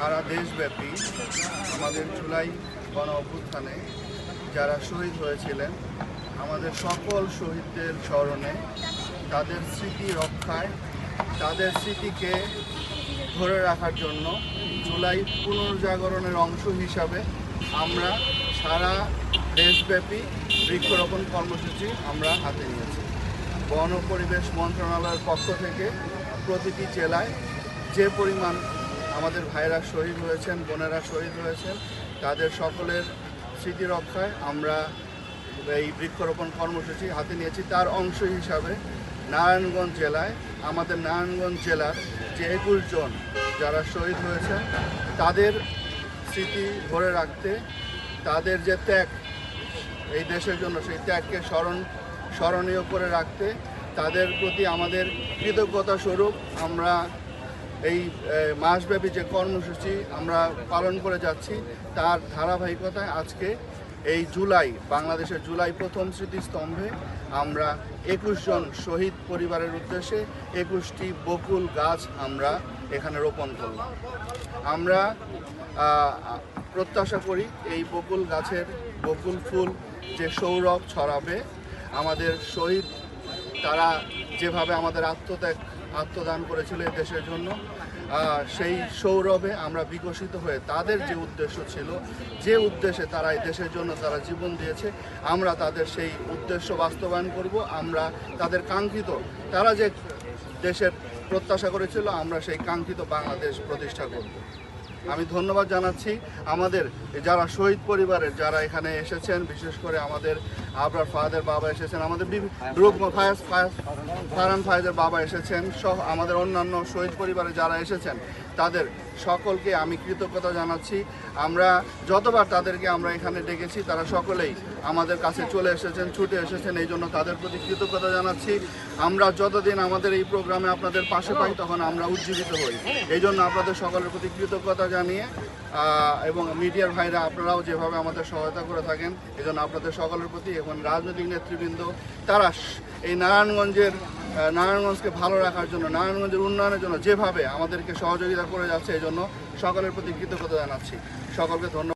সারা দেশব্যাপী আমাদের জুলাই গণ অভ্যুত্থানে যারা শহীদ হয়েছিলেন, আমাদের সকল শহীদদের স্মরণে তাদের স্মৃতি রক্ষায়, তাদের স্মৃতিকে ধরে রাখার জন্য জুলাই পুনর্জাগরণের অংশ হিসাবে আমরা সারা দেশব্যাপী বৃক্ষরোপণ কর্মসূচি আমরা হাতে নিয়েছি। বন পরিবেশ মন্ত্রণালয়ের পক্ষ থেকে প্রতিটি জেলায় যে পরিমাণ আমাদের ভাইরা শহীদ হয়েছেন, বোনেরা শহীদ হয়েছেন। তাদের সকলের স্মৃতি রক্ষায় আমরা এই বৃক্ষরোপণ কর্মসূচি হাতে নিয়েছি। তার অংশ হিসাবে নারায়ণগঞ্জ জেলায়, আমাদের নারায়ণগঞ্জ জেলার যে একুশ জন যারা শহীদ হয়েছেন তাদের স্মৃতি ধরে রাখতে তাদের যে ত্যাগ, এই দেশের জন্য সেই ত্যাগকে স্মরণ, স্মরণীয় করে রাখতে তাদের প্রতি আমাদের কৃতজ্ঞতা স্বরূপ আমরা এই মাসব্যাপী যে কর্মসূচি আমরা পালন করে যাচ্ছি, তার ধারাবাহিকতায় আজকে এই জুলাই, বাংলাদেশের জুলাই প্রথম স্মৃতিস্তম্ভে আমরা একুশ জন শহীদ পরিবারের উদ্দেশ্যে একুশটি বকুল গাছ আমরা এখানে রোপণ করলাম। আমরা প্রত্যাশা করি এই বকুল গাছের বকুল ফুল যে সৌরভ ছড়াবে, আমাদের শহীদ তারা যেভাবে আমাদের আত্মত্যাগ, আত্মদান করেছিল এই দেশের জন্য সেই সৌরভে আমরা বিকশিত হয়ে তাদের যে উদ্দেশ্য ছিল, যে উদ্দেশ্যে তারা এই দেশের জন্য তারা জীবন দিয়েছে, আমরা তাদের সেই উদ্দেশ্য বাস্তবায়ন করব, আমরা তাদের কাঙ্ক্ষিত, তারা যে দেশের প্রত্যাশা করেছিল, আমরা সেই কাঙ্ক্ষিত বাংলাদেশ প্রতিষ্ঠা করব। আমি ধন্যবাদ জানাচ্ছি আমাদের যারা শহীদ পরিবারের যারা এখানে এসেছেন, বিশেষ করে আমাদের আবরার ফাহাদের বাবা এসেছেন, আমাদের ফায়াজ ফারহান ফায়াজের বাবা এসেছেন, সহ আমাদের অন্যান্য শহীদ পরিবারে যারা এসেছেন, তাদের সকলকে আমি কৃতজ্ঞতা জানাচ্ছি। আমরা যতবার তাদেরকে আমরা এখানে ডেকেছি, তারা সকলেই আমাদের কাছে চলে এসেছেন, ছুটে এসেছেন, এই জন্য তাদের প্রতি কৃতজ্ঞতা জানাচ্ছি। আমরা যতদিন আমাদের এই প্রোগ্রামে আপনাদের পাশে পাই, তখন আমরা উজ্জীবিত হই। এই জন্য আপনাদের সকলের প্রতি কৃতজ্ঞতা জানিয়ে এবং মিডিয়ার ভাইরা আপনারাও যেভাবে আমাদের সহায়তা করে থাকেন, এজন্য জন্য আপনাদের সকলের প্রতি এবং রাজনৈতিক নেতৃবৃন্দ, তারা এই নারায়ণগঞ্জের নারায়ণগঞ্জকে ভালো রাখার জন্য, নারায়ণগঞ্জের উন্নয়নের জন্য যেভাবে আমাদেরকে সহযোগিতা করে যাচ্ছে এই জন্য সকলের প্রতি কৃতজ্ঞতা জানাচ্ছি। সকলকে ধন্যবাদ।